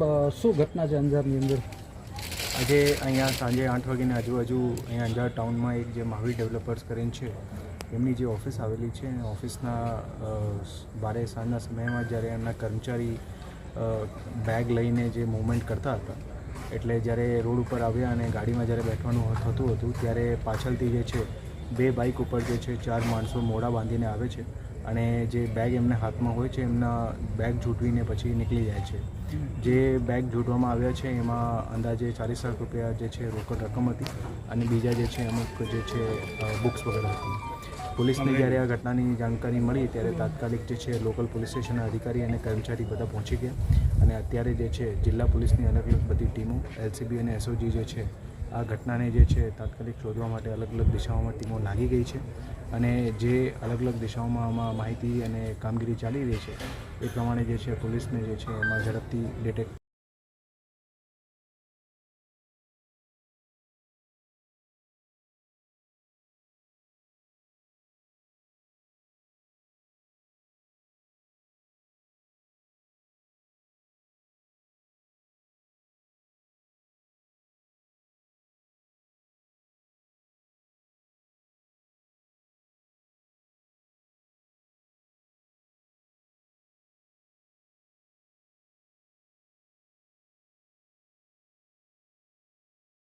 શું ઘટના છે અંજારની અંદર? આજે અહીંયા સાંજે આઠ વાગ્યાની આજુબાજુ અહીંયા અંજાર ટાઉનમાં એક જે મહાવીર ડેવલપર્સ કરીને છે, એમની જે ઓફિસ આવેલી છે, અને ઓફિસના બારે સાંજના સમયમાં જ્યારે એમના કર્મચારી બેગ લઈને જે મૂવમેન્ટ કરતા હતા, એટલે જ્યારે રોડ ઉપર આવ્યા અને ગાડીમાં જ્યારે બેઠવાનું થતું હતું, ત્યારે પાછળથી જે છે, બે બાઇક ઉપર જે છે, ચાર માણસો મોડા બાંધીને આવે છે અને જે બેગ એમના હાથમાં હોય છે, એમના બેગ જૂટવીને પછી નીકળી જાય છે. જે બેગ જૂટવામાં આવ્યા છે, એમાં અંદાજે ચાલીસ લાખ રૂપિયા જે છે, રોકડ રકમ હતી અને બીજા જે છે, અમુક જે છે બુક્સ વગેરે હતી. પોલીસને જ્યારે આ ઘટનાની જાણકારી મળી, ત્યારે તાત્કાલિક જે છે લોકલ પોલીસ સ્ટેશનના અધિકારી અને કર્મચારી બધા પહોંચી ગયા. અને અત્યારે જે છે, જિલ્લા પોલીસની અલગ અલગ બધી ટીમો એલસીબી અને એસઓજી જે છે આ ઘટનાને જે છે તાત્કાલિક શોધવા માટે અલગ અલગ દિશાઓમાં ટીમો લાગી ગઈ છે અને જે અલગ અલગ દિશાઓમાં આમાં માહિતી અને કામગીરી ચાલી રહી છે એ પ્રમાણે જે છે પોલીસને જે છે એમાં ઝડપથી ડિટેક્ટ